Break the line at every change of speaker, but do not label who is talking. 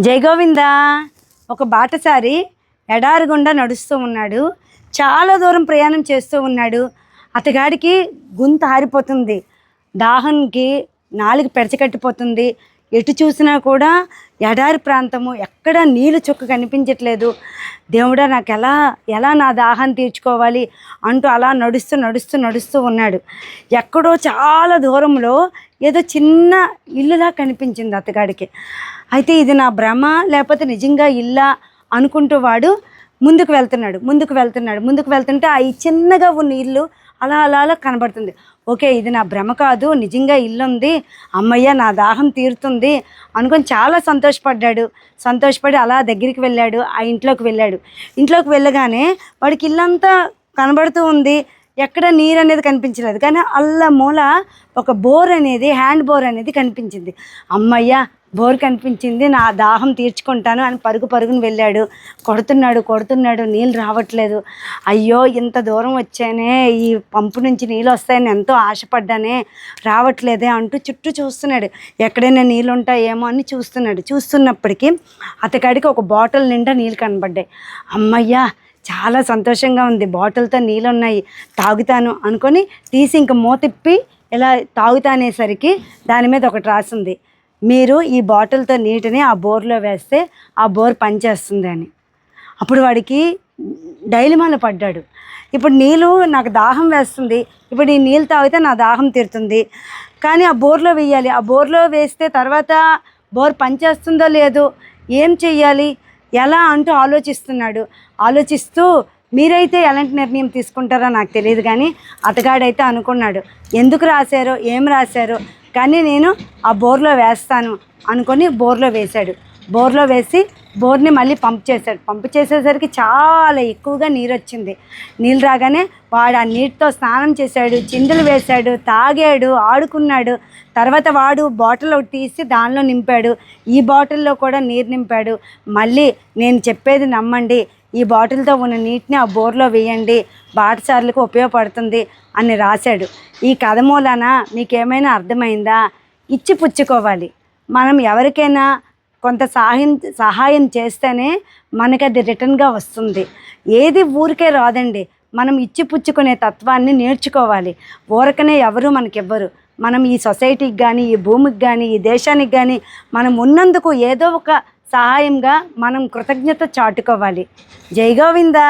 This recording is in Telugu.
జయగోవింద ఒక బాటసారి ఎడారి గుండా నడుస్తూ ఉన్నాడు. చాలా దూరం ప్రయాణం చేస్తూ ఉన్నాడు. అతగాడికి గొంతు ఆరిపోతుంది. దాహంకి నాలుగు పెరచకట్టిపోతుంది ఎటు చూసినా కూడా ఎడారి ప్రాంతము ఎక్కడ నీళ్ళు చుక్క కనిపించట్లేదు. దేవుడా నాకు ఎలా ఎలా నా దాహాన్ని తీర్చుకోవాలి అంటూ అలా నడుస్తూ నడుస్తూ నడుస్తూ ఉన్నాడు. ఎక్కడో చాలా దూరంలో ఏదో చిన్న ఇల్లులా కనిపించింది అతగాడికి. అయితే ఇది నా భ్రమ లేకపోతే నిజంగా ఇల్లా అనుకుంటూ వాడు ముందుకు వెళ్తున్నాడు ముందుకు వెళ్తున్నాడు ముందుకు వెళ్తుంటే ఆ చిన్నగా ఉన్న ఇల్లు అలా అలా అలా కనబడుతుంది. ఓకే ఇది నా భ్రమ కాదు నిజంగా ఇల్లు ఉంది అమ్మయ్య నా దాహం తీరుతుంది అనుకొని చాలా సంతోషపడ్డాడు. సంతోషపడి అలా దగ్గరికి వెళ్ళాడు ఆ ఇంట్లోకి వెళ్ళాడు. ఇంట్లోకి వెళ్ళగానే వాడికి ఇల్లంతా కనబడుతూ ఉంది. ఎక్కడ నీరు అనేది కనిపించలేదు. కానీ అల్ల మూల ఒక బోర్ అనేది హ్యాండ్ బోర్ అనేది కనిపించింది. అమ్మయ్య బోర్ కనిపించింది నా దాహం తీర్చుకుంటాను అని పరుగు పరుగుని వెళ్ళాడు. కొడుతున్నాడు కొడుతున్నాడు నీళ్ళు రావట్లేదు. అయ్యో ఇంత దూరం వచ్చానే ఈ పంపు నుంచి నీళ్ళు వస్తాయని ఎంతో ఆశపడ్డానే రావట్లేదే అంటూ చుట్టూ చూస్తున్నాడు. ఎక్కడైనా నీళ్ళు ఉంటాయేమో అని చూస్తున్నాడు. చూస్తున్నప్పటికీ అతగాడికి ఒక బాటిల్ నిండా నీళ్ళు కనబడ్డాయి. అమ్మయ్యా చాలా సంతోషంగా ఉంది. బాటిల్తో నీళ్ళు ఉన్నాయి తాగుతాను అనుకొని తీసి ఇంక మూతిప్పి ఇలా తాగుతానేసరికి దాని మీద ఒకటి రాసింది. మీరు ఈ బాటిల్తో నీటిని ఆ బోర్లో వేస్తే ఆ బోర్ పనిచేస్తుంది అని. అప్పుడు వాడికి డైలిమాలు పడ్డాడు. ఇప్పుడు నీళ్ళు నాకు దాహం వేస్తుంది. ఇప్పుడు ఈ నీళ్ళు తాగితే నా దాహం తీరుతుంది. కానీ ఆ బోర్లో వేయాలి. ఆ బోర్లో వేస్తే తర్వాత బోర్ పనిచేస్తుందో లేదో ఏం చెయ్యాలి? ఎలా అంటూ ఆలోచిస్తున్నాడు. ఆలోచిస్తూ మీరైతే ఎలాంటి నిర్ణయం తీసుకుంటారో నాకు తెలియదు కానీ అతగాడైతే అనుకున్నాడు. ఎందుకు రాశారో? ఏం రాశారో? కానీ నేను ఆ బోర్లో వేస్తాను అనుకొని బోర్లో వేశాడు. బోర్లో వేసి బోర్ని మళ్ళీ పంప్ చేశాడు. పంప్ చేసేసరికి చాలా ఎక్కువగా నీరు వచ్చింది నీళ్ళు రాగానే వాడు ఆ నీటితో స్నానం చేశాడు చిందులు వేశాడు తాగాడు ఆడుకున్నాడు. తర్వాత వాడు బాటిల్ ఒకటి తీసి దానిలో నింపాడు. ఈ బాటిల్లో కూడా నీరు నింపాడు. మళ్ళీ నేను చెప్పేది నమ్మండి ఈ బాటిల్తో ఉన్న నీటిని ఆ బోర్లో వేయండి. బాటసార్లకు ఉపయోగపడుతుంది అని రాశాడు. ఈ కథ మూలాన మీకేమైనా అర్థమైందా? ఇచ్చి పుచ్చుకోవాలి. మనం ఎవరికైనా కొంత సహాయం సహాయం చేస్తేనే మనకి అది రిటర్న్గా వస్తుంది. ఏది ఊరికే రాదండి. మనం ఇచ్చి పుచ్చుకునే తత్వాన్ని నేర్చుకోవాలి. ఊరకనే ఎవరు మనకివ్వరు. మనం ఈ సొసైటీకి కానీ ఈ భూమికి కానీ ఈ దేశానికి కానీ మనం ఉన్నందుకు ఏదో ఒక సహాయంగా మనం కృతజ్ఞత చాటుకోవాలి. జై గోవిందా.